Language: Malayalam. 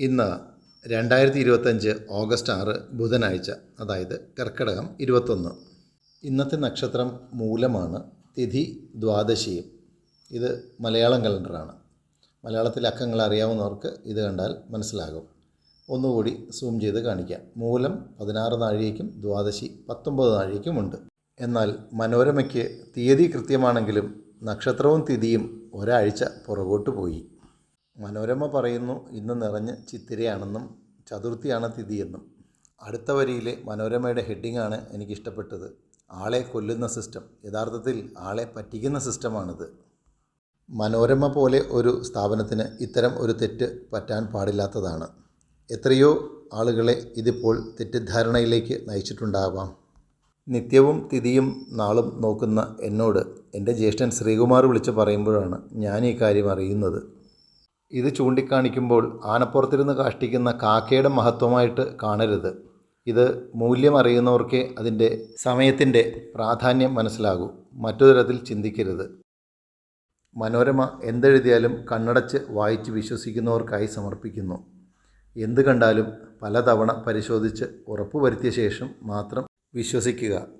ഇന്ന് രണ്ടായിരത്തി ഇരുപത്തഞ്ച് ഓഗസ്റ്റ് ആറ് ബുധനാഴ്ച അതായത് കർക്കിടകം ഇരുപത്തൊന്ന്. ഇന്നത്തെ നക്ഷത്രം മൂലമാണ് തിഥി ദ്വാദശിയും. ഇത് മലയാളം കലണ്ടറാണ്. മലയാളത്തിലെ അക്കങ്ങൾ അറിയാവുന്നവർക്ക് ഇത് കണ്ടാൽ മനസ്സിലാകും. ഒന്നുകൂടി സൂം ചെയ്ത് കാണിക്കാം. മൂലം പതിനാറ് നാഴികയ്ക്കും ദ്വാദശി പത്തൊമ്പത് നാഴികയ്ക്കുമുണ്ട് എന്നാൽ മനോരമയ്ക്ക് തീയതി കൃത്യമാണെങ്കിലും നക്ഷത്രവും തിഥിയും ഒരാഴ്ച പുറകോട്ട് പോയി. മനോരമ പറയുന്നു ഇന്ന് നിറഞ്ഞ് ചിത്തിരയാണെന്നും ചതുർത്ഥിയാണ് തിഥിയെന്നും. അടുത്ത വരിയിലെ മനോരമയുടെ ഹെഡിങ്ങാണ് എനിക്കിഷ്ടപ്പെട്ടത്. ആളെ കൊല്ലുന്ന സിസ്റ്റം. യഥാർത്ഥത്തിൽ ആളെ പറ്റിക്കുന്ന സിസ്റ്റമാണിത്. മനോരമ പോലെ ഒരു സ്ഥാപനത്തിന് ഇത്തരം ഒരു തെറ്റ് പറ്റാൻ പാടില്ലാത്തതാണ്. എത്രയോ ആളുകളെ ഇതിപ്പോൾ തെറ്റിദ്ധാരണയിലേക്ക് നയിച്ചിട്ടുണ്ടാവാം. നിത്യവും തിഥിയും നാളും നോക്കുന്ന എന്നോട് എന്റെ ജ്യേഷ്ഠൻ ശ്രീകുമാർ വിളിച്ച് പറയുമ്പോഴാണ് ഞാൻ ഈ കാര്യം അറിയുന്നത്. ഇത് ചൂണ്ടിക്കാണിക്കുമ്പോൾ ആനപ്പുറത്തിരുന്ന് കാഷ്ടിക്കുന്ന കാക്കയുടെ മഹത്വമായിട്ട് കാണരുത്. ഇത് മൂല്യം അറിയുന്നവർക്കേ അതിന്റെ സമയത്തിന്റെ പ്രാധാന്യം മനസ്സിലാകൂ. മറ്റു തരത്തിൽ ചിന്തിക്കരുത്. മനോരമ എന്തെഴുതിയാലും കണ്ണടച്ച് വായിച്ച് വിശ്വസിക്കുന്നവർക്കായി സമർപ്പിക്കുന്നു. എന്ത് കണ്ടാലും പലതവണ പരിശോധിച്ച് ഉറപ്പുവരുത്തിയ ശേഷം മാത്രം വിശ്വസിക്കുക.